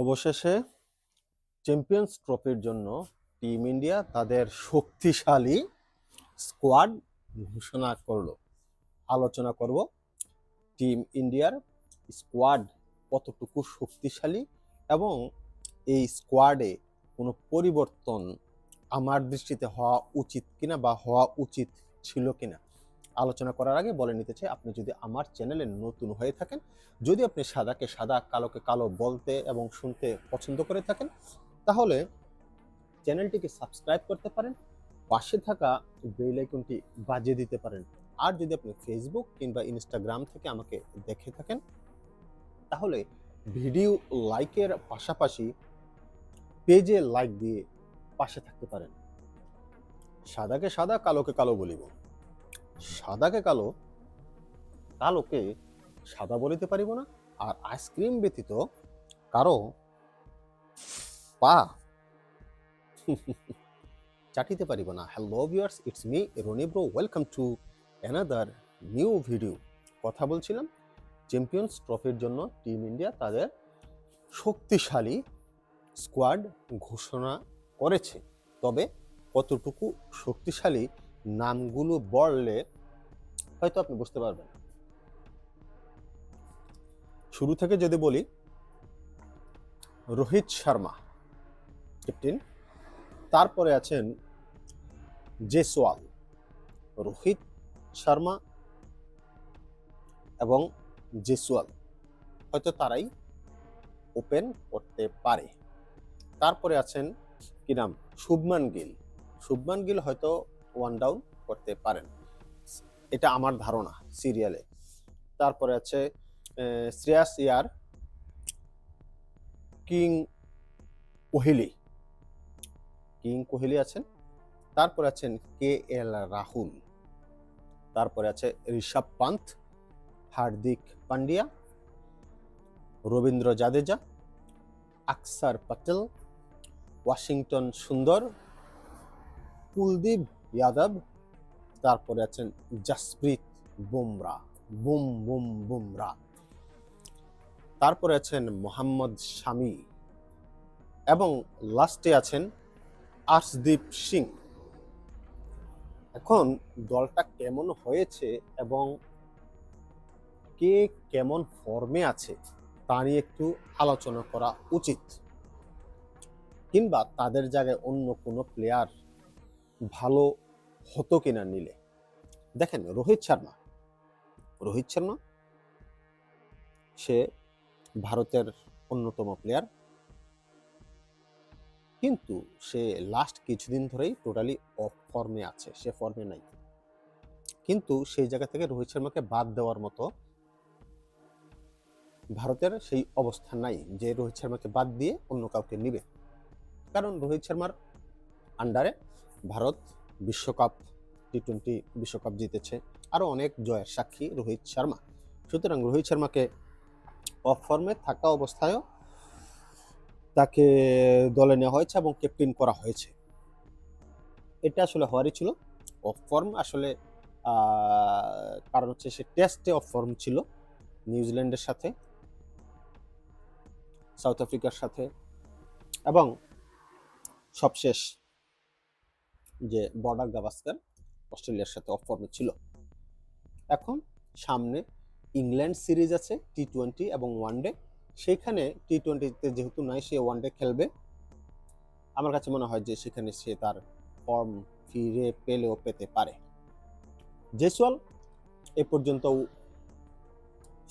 অবশেষে চ্যাম্পিয়ন্স ট্রফির জন্য টিম ইন্ডিয়া তাদের শক্তিশালী স্কোয়াড ঘোষণা করল। আলোচনা করব টিম ইন্ডিয়ার স্কোয়াড কতটুকু শক্তিশালী এবং এই স্কোয়াডে কোনো পরিবর্তন আমার দৃষ্টিতে হওয়া উচিত কিনা বা হওয়া উচিত ছিল কিনা। আলোচনা করার আগে বলে নিতে চাই, আপনি যদি আমার চ্যানেলে নতুন হয়ে থাকেন, যদি আপনি সাদাকে সাদা, কালোকে কালো বলতে এবং শুনতে পছন্দ করে থাকেন, তাহলে চ্যানেলটিকে সাবস্ক্রাইব করতে পারেন, পাশে থাকা বেল আইকনটি বাজিয়ে দিতে পারেন। আর যদি আপনি ফেসবুক কিংবা ইনস্টাগ্রাম থেকে আমাকে দেখে থাকেন, তাহলে ভিডিও লাইকের পাশাপাশি পেজে লাইক দিয়ে পাশে থাকতে পারেন। সাদাকে সাদা, কালোকে কালো বলিব। সাদাকে কালো, কালোকে সাদা বলিতে পারিব না। আর আইসক্রিম ব্যতীত কারও পা চাটিতে পারিব না। Hello viewers it's me Rony bro welcome to another new video কথা বলছিলাম চ্যাম্পিয়ন্স ট্রফির জন্য টিম ইন্ডিয়া তাদের শক্তিশালী স্কোয়াড ঘোষণা করেছে। তবে কতটুকু শক্তিশালী নামগুলো বললে হয়তো আপনি বুঝতে পারবেন। শুরু থেকে যদি বলি, রোহিত শর্মা ক্যাপ্টেন তারপরে আছেন জেসওয়াল, রোহিত শর্মা এবং জেসওয়াল। হয়তো তারাই ওপেন করতে পারে। তারপরে আছেন কি নাম? শুভমান গিল। শুভমান গিল হয়তো ওয়ান ডাউন করতে পারেন। এটা আমার ধারণা সিরিয়ালে তারপরে আছে শ্রেয়াস ইয়ার, কিং কোহলি। কিং কোহলি আছেন। তারপরে আছেন কে এল রাহুল। তারপরে আছে ঋষভ পান্থ, হার্দিক পান্ডিয়া, রবীন্দ্র জাদেজা, আকসার প্যাটেল ওয়াশিংটন সুন্দর, কুলদীপ যাদব তারপরে আছেন জাসপ্রীত বুমরা, বুম বুম, বুমরা। তারপরে আছেন মোহাম্মদ শামি এবং লাস্টে আছেন আর্শদীপ সিং। এখন দলটা কেমন হয়েছে এবং কে কেমন ফর্মে আছে তা নিয়ে একটু আলোচনা করা উচিত। কিংবা তাদের জায়গায় অন্য কোনো প্লেয়ার ভালো হতো কিনা নিলে। দেখেন, রোহিত শর্মা। রোহিত শর্মা, সে ভারতের অন্যতম প্লেয়ার কিন্তু সে লাস্ট কিছুদিন ধরেই টোটালি অফ ফর্মে আছে, সে ফর্মে নাই। কিন্তু সেই জায়গা থেকে রোহিত শর্মাকে বাদ দেওয়ার মতো ভারতের সেই অবস্থা নাই যে রোহিত শর্মাকে বাদ দিয়ে অন্য কাউকে নিবে। কারণ রোহিত শর্মার আন্ডারে ভারত বিশ্বকাপ টি টোয়েন্টি বিশ্বকাপ জিতেছে। আরও অনেক জয়ের সাক্ষী রোহিত শর্মা। সুতরাং রোহিত শর্মাকে অফ ফর্মে থাকা অবস্থায়ও তাকে দলে নেওয়া হয়েছে এবং ক্যাপ্টেন করা হয়েছে। এটা আসলে হওয়ারই ছিল। অফ ফর্ম আসলে কারণ হচ্ছে সে টেস্টে অফ ফর্ম ছিল নিউজিল্যান্ডের সাথে, সাউথ আফ্রিকার সাথে এবং সবশেষ যে বর্ডার গাভাস্কার অস্ট্রেলিয়ার সাথে অফ ফর্মে ছিল। এখন সামনে ইংল্যান্ড সিরিজ আছে টি টোয়েন্টি এবং ওয়ানডে সেইখানে টি টোয়েন্টিতে যেহেতু নাই, সে ওয়ানডে খেলবে। আমার কাছে মনে হয় যে সেখানে সে তার ফর্ম ফিরে পেলেও পেতে পারে। জেসওয়াল, এ পর্যন্ত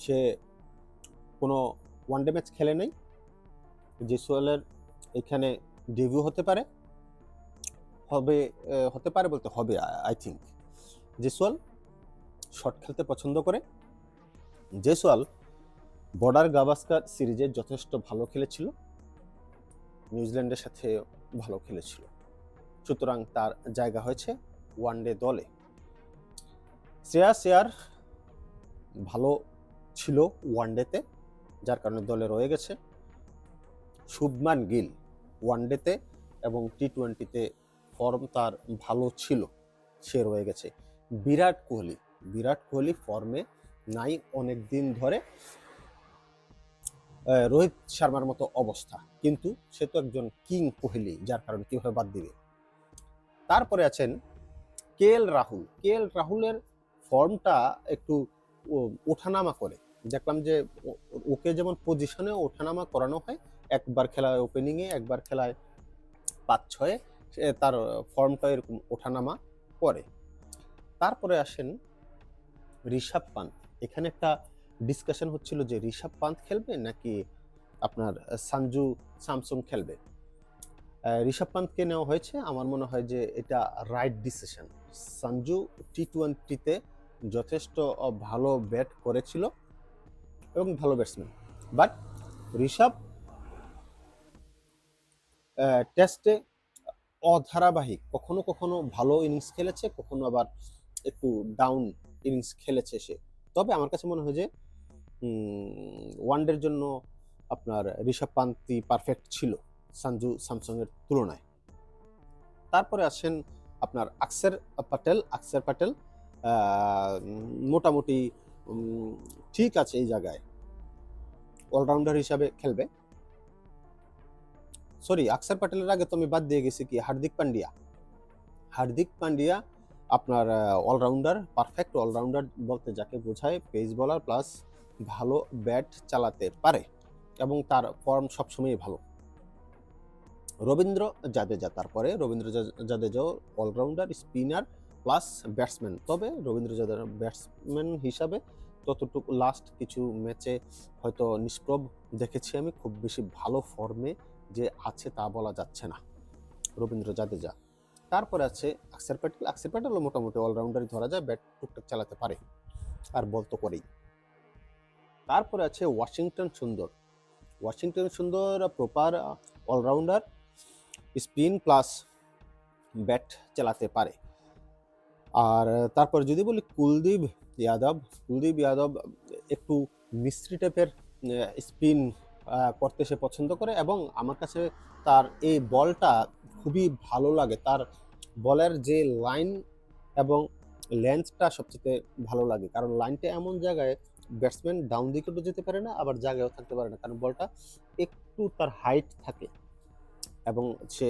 সে কোনো ওয়ানডে ম্যাচ খেলে নাই। জেসওয়ালের এখানে ডেবিউ হতে পারে। হবে হতে পারে বলতে হবে আই থিঙ্ক জেসওয়াল শট খেলতে পছন্দ করে জেসওয়াল বর্ডার গাভাস্কার সিরিজে যথেষ্ট ভালো খেলেছিল, নিউজিল্যান্ডের সাথে ভালো খেলেছিল। সুতরাং তার জায়গা হয়েছে ওয়ানডে দলে। শ্রেয়া শেয়ার ভালো ছিল ওয়ানডেতে যার কারণে দলে রয়ে গেছে। শুভমান গিল ওয়ানডেতে এবং টি টোয়েন্টিতে ফর্ম তার ভালো ছিল, সে রয়ে গেছে। বিরাট কোহলি বিরাট কোহলি ফর্মে নাই অনেক দিন ধরে রোহিত শর্মার মতো অবস্থা। কিন্তু সে তো একজন কিং কোহলি, যার কারণে কীভাবে বাদ দিবে? তারপরে আছেন কে এল রাহুল। কে এল রাহুলের ফর্মটা একটু ওঠানামা করে। দেখলাম যে ওকে যেমন পজিশনে ওঠানামা করানো হয়, একবার খেলায় ওপেনিংয়ে একবার খেলায় পাঁচ ছয়ে তার ফর্মটা এরকম ওঠানামা করে। তারপরে আসেন ঋষভ পান্ত এখানে একটা ডিসকাশন হচ্ছিল যে ঋষভ পান্ত খেলবে নাকি আপনার সানজু স্যামসুং খেলবে? ঋষভ পান্তকে নেওয়া হয়েছে। আমার মনে হয় যে এটা রাইট ডিসিশন সঞ্জু টি টোয়েন্টিতে যথেষ্ট ভালো ব্যাট করেছিল এবং ভালো ব্যাটসম্যান বাট ঋষভ টেস্টে অধারাবাহিক, কখনো কখনো ভালো ইনিংস খেলেছে, কখনো আবার একটু ডাউন ইনিংস খেলেছে সে। তবে আমার কাছে মনে হয় যে ওয়ানডের জন্য আপনার ঋষভ পান্তি পারফেক্ট ছিল সঞ্জু স্যামসংয়ের তুলনায়। তারপরে আসেন আপনার আকসের প্যাটেল আকসের প্যাটেল মোটামুটি ঠিক আছে এই জায়গায়। অলরাউন্ডার হিসাবে খেলবে। সরি আকসার প্যাটেলের আগে তো আমি বাদ দিয়ে গেছি কি? হার্দিক পান্ডিয়া হার্দিক পান্ডিয়া আপনার অলরাউন্ডার পারফেক্ট অলরাউন্ডার বলতে যাকে বোঝায় পেস বলার প্লাস ভালো ব্যাট চালাতে পারে এবং তার ফর্ম সবসময়ই ভালো। রবীন্দ্র জাদেজা, তারপরে রবীন্দ্র জাদেজাও অলরাউন্ডার স্পিনার প্লাস ব্যাটসম্যান তবে রবীন্দ্র জাদেজা ব্যাটসম্যান হিসাবে ততটুকু লাস্ট কিছু ম্যাচে হয়তো নিষ্প্রভ দেখেছি আমি, খুব বেশি ভালো ফর্মে যে আছে তা বলা যাচ্ছে না। রবীন্দ্র জাদেজা। তারপরে আছে আকসার প্যাটেল। আকসার প্যাটেলও মোটামুটি অলরাউন্ডারই ধরা যায় ব্যাট টুকটাক চালাতে পারে। আর বল তো করেই। তারপরে আছে Washington Sundar. Washington Sundar proper allrounder spin plus bat চালাতে পারে। আর তারপর যদি বলি কুলদীপ যাদব কুলদীপ যাদব একটু মিস্ত্রি টাইপের স্পিন করতে সে পছন্দ করে এবং আমার কাছে তার এই বলটা খুবই ভালো লাগে। তার বলের যে লাইন এবং লেন্থটা সবচেয়ে ভালো লাগে। কারণ লাইনটা এমন জায়গায় ব্যাটসম্যান ডাউন দিকেও যেতে পারে না, আবার জায়গায়ও থাকতে পারে না। কারণ বলটা একটু তার হাইট থাকে এবং সে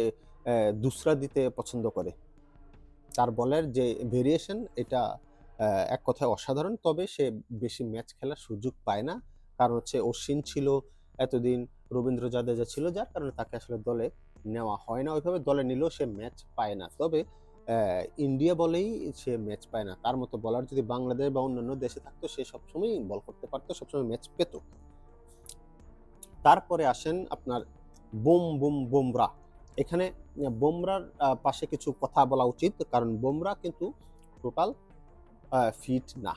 দুসরা দিতে পছন্দ করে। তার বলের যে ভেরিয়েশন এটা এক কথায় অসাধারণ। তবে সে বেশি ম্যাচ খেলার সুযোগ পায় না। কারণ হচ্ছে অশ্বিন ছিল এতদিন রবীন্দ্র জাদেজা ছিল, যার কারণে তাকে আসলে দলে নেওয়া হয় না। ওইভাবে দলে নিলেও সে ম্যাচ পায় না। তবে ইন্ডিয়া বলেই সে ম্যাচ পায় না। তার মতো বলার যদি বাংলাদেশ বা অন্যান্য দেশে থাকতো, সে সবসময় বল করতে পারতো, সবসময় ম্যাচ পেত। তারপরে আসেন আপনার বুম বুম, বুমরা। এখানে বুমরার পাশে কিছু কথা বলা উচিত। কারণ বুমরা কিন্তু টোটাল ফিট না।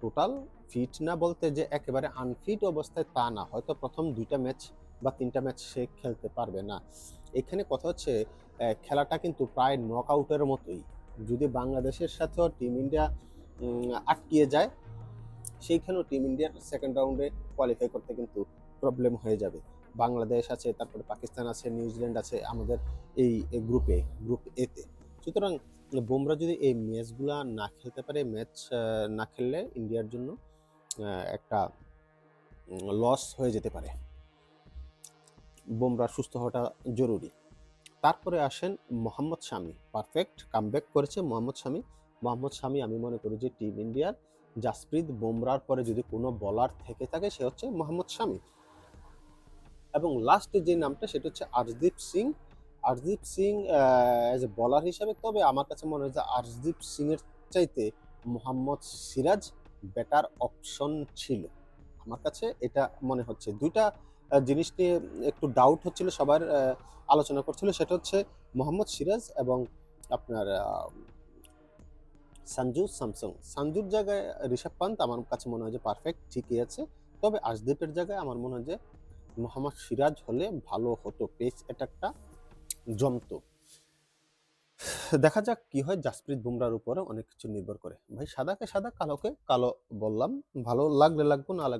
টোটাল ফিট না বলতে যে একেবারে আনফিট অবস্থায় তা না। হয়তো প্রথম দুইটা ম্যাচ বা তিনটা ম্যাচ সে খেলতে পারবে না। এখানে কথা হচ্ছে খেলাটা কিন্তু প্রায় নক আউটের মতোই। যদি বাংলাদেশের সাথেও টিম ইন্ডিয়া আটকিয়ে যায় সেইখানেও টিম ইন্ডিয়ার সেকেন্ড রাউন্ডে কোয়ালিফাই করতে কিন্তু প্রবলেম হয়ে যাবে। বাংলাদেশ আছে, তারপরে পাকিস্তান আছে নিউজিল্যান্ড আছে, আমাদের এই গ্রুপে গ্রুপ এতে সুতরাং, বুমরা যদি এই ম্যাচগুলা না খেলতে পারে ম্যাচ না খেললে ইন্ডিয়ার জন্য একটা লস হয়ে যেতে পারে। বুমরা সুস্থ হওয়াটা জরুরি। তারপরে আসেন মোহাম্মদ শামি। পারফেক্ট কামব্যাক করেছে মোহাম্মদ শামি। মোহাম্মদ শামি আমি মনে করি যে টিম ইন্ডিয়ার জাসপ্রীত বুমরার পরে যদি কোনো বলার থেকে থাকে, সে হচ্ছে মোহাম্মদ শামি। এবং লাস্টে যে নামটা, সেটা হচ্ছে আরশদীপ সিং। আরশদীপ সিং অ্যাজ এ বলার হিসাবে, তবে আমার কাছে মনে হয় যে আরশদীপ সিং এর চাইতে মোহাম্মদ সিরাজ বেটার অপশন ছিল। আমার কাছে এটা মনে হচ্ছে। দুইটা জিনিস নিয়ে একটু ডাউট হচ্ছিল, সবার আলোচনা করছিল। সেটা হচ্ছে মোহাম্মদ সিরাজ এবং আপনার সঞ্জু স্যামসং। সঞ্জুর জায়গায় ঋষভ পান্ত আমার কাছে মনে হয় যে পারফেক্ট ঠিকই আছে। তবে আশদীপের জায়গায় আমার মনে হয় যে মোহাম্মদ সিরাজ হলে ভালো হতো। পেস অ্যাটাকটা জমতো। দেখা যাক কি হয়। জাসপ্রীত বুমরার উপরে অনেক কিছু নির্ভর করে। ভাই, সাদাকে সাদা, কালোকে কালো বললাম। ভালো লাগলে লাগবো, না লাগবে